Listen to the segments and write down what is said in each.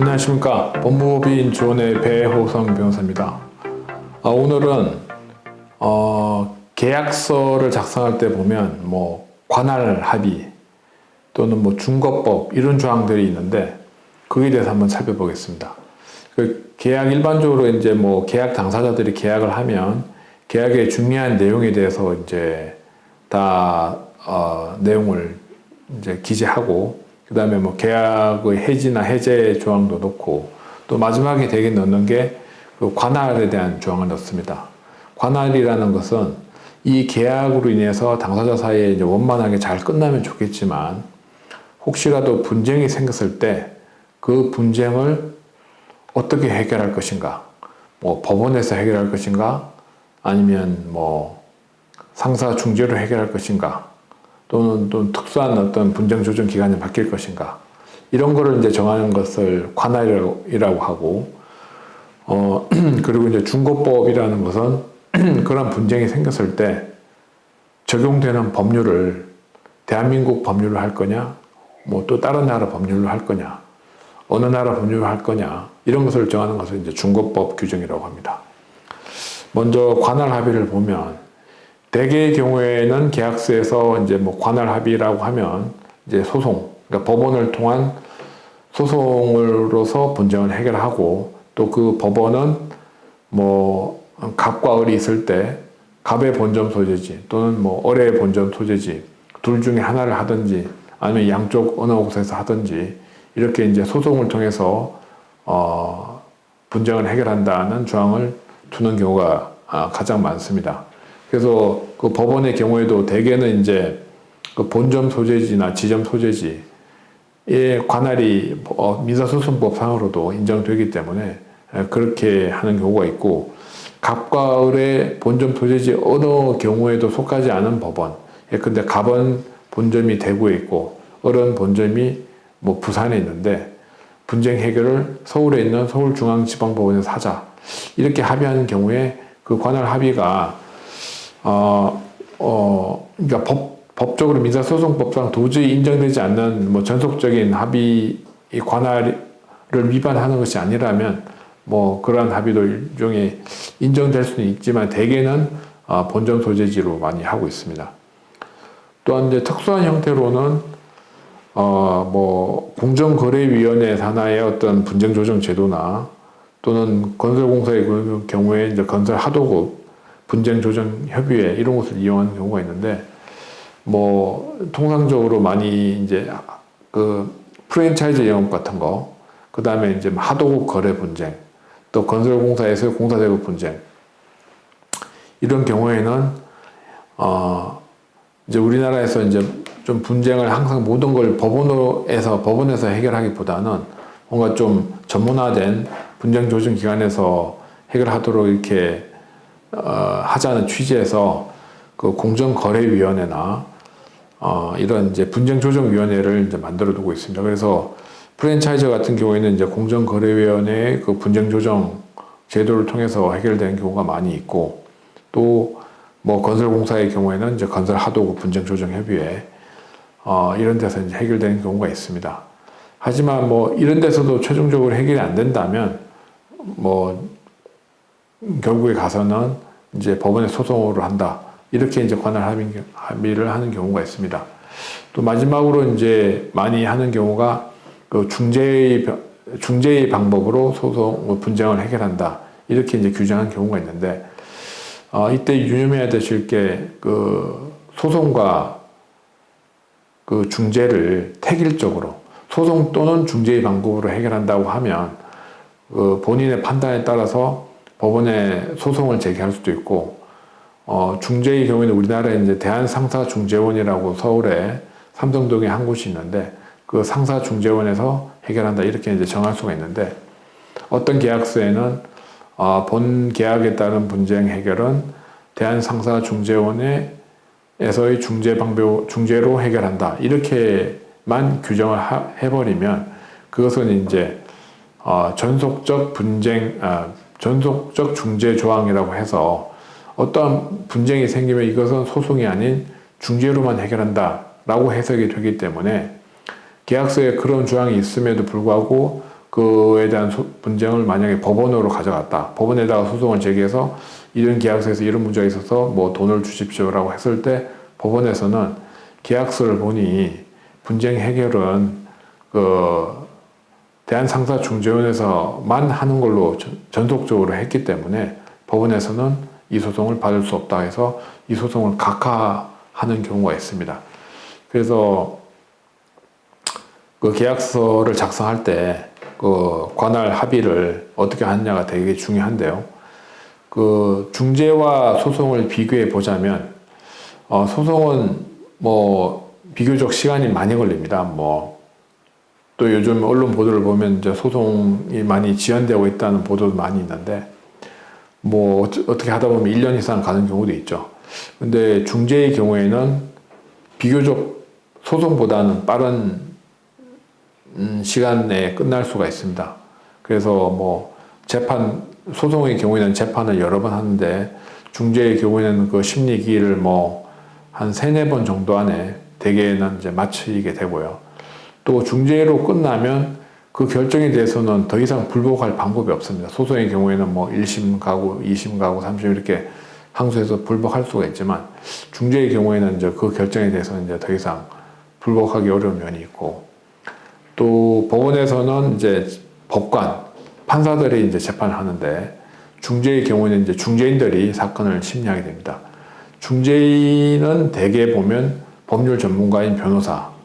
안녕하십니까 법무법인 조원의 배호성 변호사입니다. 아, 오늘은 어, 계약서를 작성할 때 보면 뭐 관할 합의 또는 뭐 중거법 이런 조항들이 있는데 거기에 대해서 한번 살펴보겠습니다. 그 계약 일반적으로 이제 뭐 계약 당사자들이 계약을 하면 계약의 중요한 내용에 대해서 이제 다 어, 내용을 이제 기재하고 그 다음에 뭐 계약의 해지나 해제 조항도 넣고 또 마지막에 되게 넣는 게 그 관할에 대한 조항을 넣습니다. 관할이라는 것은 이 계약으로 인해서 당사자 사이에 이제 원만하게 잘 끝나면 좋겠지만 혹시라도 분쟁이 생겼을 때 그 분쟁을 어떻게 해결할 것인가? 뭐 법원에서 해결할 것인가? 아니면 뭐 상사 중재로 해결할 것인가? 또는 또 특수한 어떤 분쟁 조정 기간이 바뀔 것인가? 이런 거를 이제 정하는 것을 관할이라고 하고, 어, 그리고 이제 중고법이라는 것은 그런 분쟁이 생겼을 때 적용되는 법률을 대한민국 법률로 할 거냐, 뭐 또 다른 나라 법률로 할 거냐, 어느 나라 법률로 할 거냐, 이런 것을 정하는 것을 이제 중고법 규정이라고 합니다. 먼저 관할 합의를 보면 대개의 경우에는 계약서에서 이제 뭐 관할 합의라고 하면 이제 소송, 그러니까 법원을 통한 소송으로서 분쟁을 해결하고 또 그 법원은 뭐 갑과 을이 있을 때 갑의 본점 소재지 또는 뭐 을의 본점 소재지 둘 중에 하나를 하든지 아니면 양쪽 어느 곳에서 하든지 이렇게 이제 소송을 통해서 어 분쟁을 해결한다는 조항을 두는 경우가 아, 가장 많습니다. 그래서 그 법원의 경우에도 대개는 이제 그 본점 소재지나 지점 소재지의 관할이 어, 민사소송법상으로도 인정되기 때문에 그렇게 하는 경우가 있고 갑과 을의 본점 소재지 어느 경우에도 속하지 않은 법원. 예, 근데 갑은 본점이 대구에 있고 을은 본점이 뭐 부산에 있는데 분쟁 해결을 서울에 있는 서울중앙지방법원에서 하자. 이렇게 합의하는 경우에 그 관할 합의가 어, 어, 그러니까 법, 법적으로 민사소송법상 도저히 인정되지 않는 뭐 전속적인 합의 이 관할을 위반하는 것이 아니라면 뭐 그러한 합의도 일종의 인정될 수는 있지만 대개는 어, 본점 소재지로 많이 하고 있습니다. 또한 이제 특수한 형태로는 어 뭐 공정거래위원회 산하의 어떤 분쟁 조정 제도나 또는 건설공사의 그 경우에 이제 건설 하도급 분쟁 조정 협의회 이런 것을 이용하는 경우가 있는데 뭐 통상적으로 많이 이제 그 프랜차이즈 영업 같은 거, 그 다음에 이제 하도급 거래 분쟁, 또 건설공사에서 공사 대급 분쟁 이런 경우에는 어 이제 우리나라에서 이제 좀 분쟁을 항상 모든 걸 법원에서 법원에서 해결하기보다는 뭔가 좀 전문화된 분쟁 조정 기관에서 해결하도록 이렇게 어, 하자는 취지에서 그 공정거래위원회나 어, 이런 이제 분쟁 조정 위원회를 이제 만들어 두고 있습니다. 그래서 프랜차이즈 같은 경우에는 이제 공정거래위원회의 그 분쟁 조정 제도를 통해서 해결되는 경우가 많이 있고 또 뭐 건설공사의 경우에는 이제 건설 하도급 분쟁 조정 협의회 어, 이런 데서 이제 해결되는 경우가 있습니다. 하지만 뭐 이런 데서도 최종적으로 해결이 안 된다면 뭐 결국에 가서는 이제 법원에 소송으로 한다 이렇게 이제 관할 합의, 합의를 하는 경우가 있습니다. 또 마지막으로 이제 많이 하는 경우가 그 중재의 중재의 방법으로 소송 뭐 분쟁을 해결한다 이렇게 이제 규정한 경우가 있는데 어, 이때 유념해야 되실 게 그 소송과 그 중재를 택일적으로 소송 또는 중재의 방법으로 해결한다고 하면 그 본인의 판단에 따라서 법원에 소송을 제기할 수도 있고 어, 중재의 경우에는 우리나라에 이제 대한상사중재원이라고 서울에 삼성동에 한 곳이 있는데 그 상사중재원에서 해결한다 이렇게 이제 정할 수가 있는데 어떤 계약서에는 어, 본 계약에 따른 분쟁 해결은 대한상사중재원에서의 중재 방법 중재로 해결한다 이렇게만 규정을 하, 해버리면 그것은 이제 어, 전속적 분쟁 아, 전속적 중재 조항이라고 해서 어떠한 분쟁이 생기면 이것은 소송이 아닌 중재로만 해결한다 라고 해석이 되기 때문에 계약서에 그런 조항이 있음에도 불구하고 그에 대한 소- 분쟁을 만약에 법원으로 가져갔다. 법원에다가 소송을 제기해서 이런 계약서에서 이런 문제가 있어서 뭐 돈을 주십시오라고 했을 때 법원에서는 계약서를 보니 분쟁 해결은 그 대한상사중재원에서만 하는 걸로 전- 전속적으로 했기 때문에 법원에서는 이 소송을 받을 수 없다 해서 이 소송을 각하하는 경우가 있습니다. 그래서 그 계약서를 작성할 때 그 관할 합의를 어떻게 하느냐가 되게 중요한데요. 그 중재와 소송을 비교해 보자면 어, 소송은 뭐 비교적 시간이 많이 걸립니다. 뭐 또 요즘 언론 보도를 보면 이제 소송이 많이 지연되고 있다는 보도도 많이 있는데 뭐 어떻게 하다 보면 1년 이상 가는 경우도 있죠. 근데 중재의 경우에는 비교적 소송보다는 빠른 음, 시간에 끝날 수가 있습니다. 그래서 뭐 재판 소송의 경우에는 재판을 여러 번 하는데 중재의 경우에는 그 심리 기일을 뭐 한 세네 번 정도 안에 대개는 이제 마치게 되고요. 또 중재로 끝나면 그 결정에 대해서는 더 이상 불복할 방법이 없습니다. 소송의 경우에는 뭐 1심 가고 2심 가고 3심 이렇게 항소해서 불복할 수가 있지만 중재의 경우에는 이제 그 결정에 대해서는 이제 더 이상 불복하기 어려운 면이 있고 또 법원에서는 이제 법관, 판사들이 이제 재판을 하는데 중재의 경우에는 이제 중재인들이 사건을 심리하게 됩니다. 중재인은 대개 보면 법률 전문가인 변호사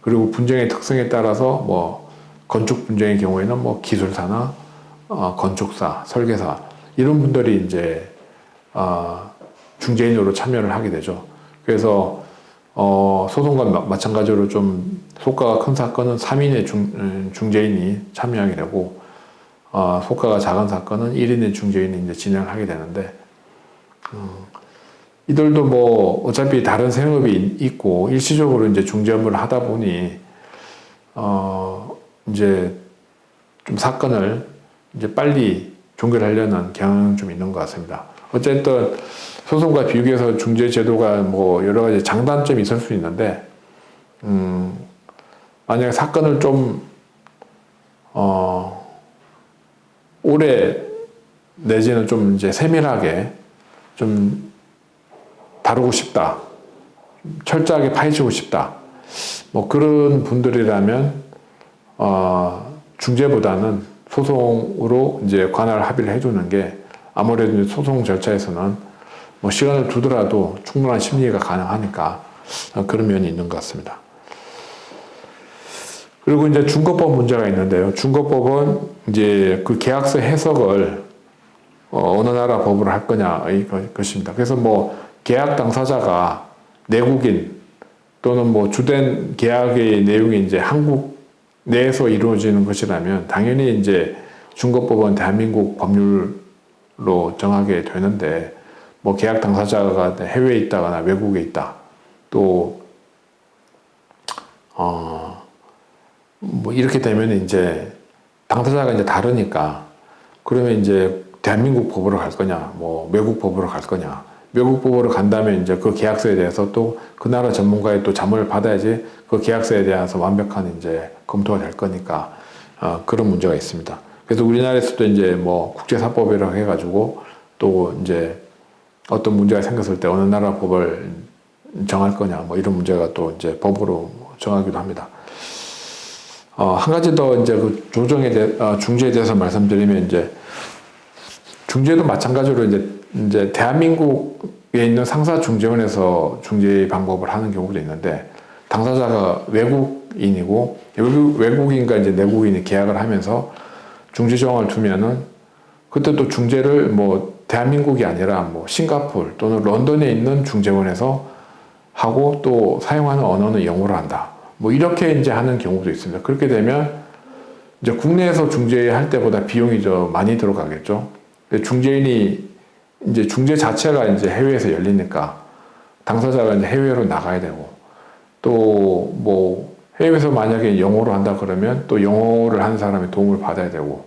그리고 분쟁의 특성에 따라서 뭐 건축 분쟁의 경우에는 뭐 기술사나 어, 건축사, 설계사 이런 분들이 이제 어, 중재인으로 참여를 하게 되죠. 그래서 어, 소송과 마- 마찬가지로 좀 효과가 큰 사건은 3인의 중, 음, 중재인이 참여하게 되고, 어, 효과가 작은 사건은 1인의 중재인이 이제 진행을 하게 되는데, 음, 이들도 뭐 어차피 다른 생업이 있- 있고 일시적으로 이제 중재 업무를 하다 보니, 어, 이제 좀 사건을 이제 빨리 종결하려는 경향은 좀 있는 것 같습니다. 어쨌든 소송과 비교해서 중재 제도가 뭐 여러 가지 장단점이 있을 수 있는데, 음, 만약에 사건을 좀, 어, 오래 내지는 좀 이제 세밀하게 좀 다루고 싶다. 철저하게 파헤치고 싶다. 뭐 그런 분들이라면, 어, 중재보다는 소송으로 이제 관할 합의를 해주는 게 아무래도 소송 절차에서는 뭐 시간을 두더라도 충분한 심리가 가능하니까 어, 그런 면이 있는 것 같습니다. 그리고 이제 중거법 문제가 있는데요. 중거법은 이제 그 계약서 해석을 어, 어느 나라 법으로 할 거냐 이 것- 것입니다. 그래서 뭐 계약 당사자가 내국인 또는 뭐 주된 계약의 내용이 이제 한국 내에서 이루어지는 것이라면 당연히 이제 중거법은 대한민국 법률로 정하게 되는데 뭐 계약 당사자가 해외에 있다거나 외국에 있다 또 어, 뭐 이렇게 되면 이제 당사자가 이제 다르니까 그러면 이제 대한민국 법으로 갈 거냐, 뭐 외국 법으로 갈 거냐. 외국 법으로 간다면 이제 그 계약서에 대해서 또 그 나라 전문가의 또 자문을 받아야지 그 계약서에 대해서 완벽한 이제 검토가 될 거니까 어, 그런 문제가 있습니다. 그래서 우리나라에서도 이제 뭐 국제사법이라고 해가지고 또 이제 어떤 문제가 생겼을 때 어느 나라 법을 정할 거냐 뭐 이런 문제가 또 이제 법으로 정하기도 합니다. 어, 한 가지 더 이제 그 조정에 대해 어, 중재에 대해서 말씀드리면 이제 중재도 마찬가지로 이제 이제 대한민국에 있는 상사 중재원에서 중재 방법을 하는 경우도 있는데 당사자가 외국인이고 외국, 외국 인과 이제 내국인이 계약을 하면서 중재 조항을 두면은 그때 또 중재를 뭐 대한민국이 아니라 뭐 싱가폴 또는 런던에 있는 중재원에서 하고 또 사용하는 언어는 영어로 한다. 뭐 이렇게 이제 하는 경우도 있습니다. 그렇게 되면 이제 국내에서 중재할 때보다 비용이 좀 많이 들어가겠죠. 중재인이 이제 중재 자체가 이제 해외에서 열리니까 당사자가 이제 해외로 나가야 되고 또 뭐 해외에서 만약에 영어로 한다 그러면 또 영어를 하는 사람의 도움을 받아야 되고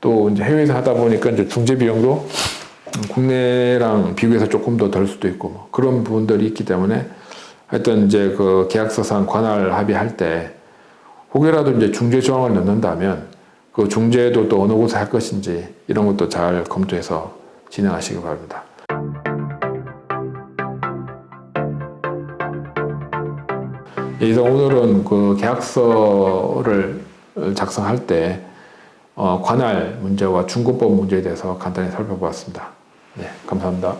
또 이제 해외에서 하다 보니까 이제 중재 비용도 국내랑 비교해서 조금 더 덜 수도 있고 뭐 그런 부분들이 있기 때문에 하여튼 이제 그 계약서상 관할 합의할 때 혹여라도 이제 중재 조항을 넣는다면 그그 중재도 또 어느 곳에 할 것인지 이런 것도 잘 검토해서 진행하시기 바랍니다. 그래서 오늘은 그 계약서를 작성할 때 어, 관할 문제와 중고법 문제에 대해서 간단히 살펴보았습니다. 네, 감사합니다.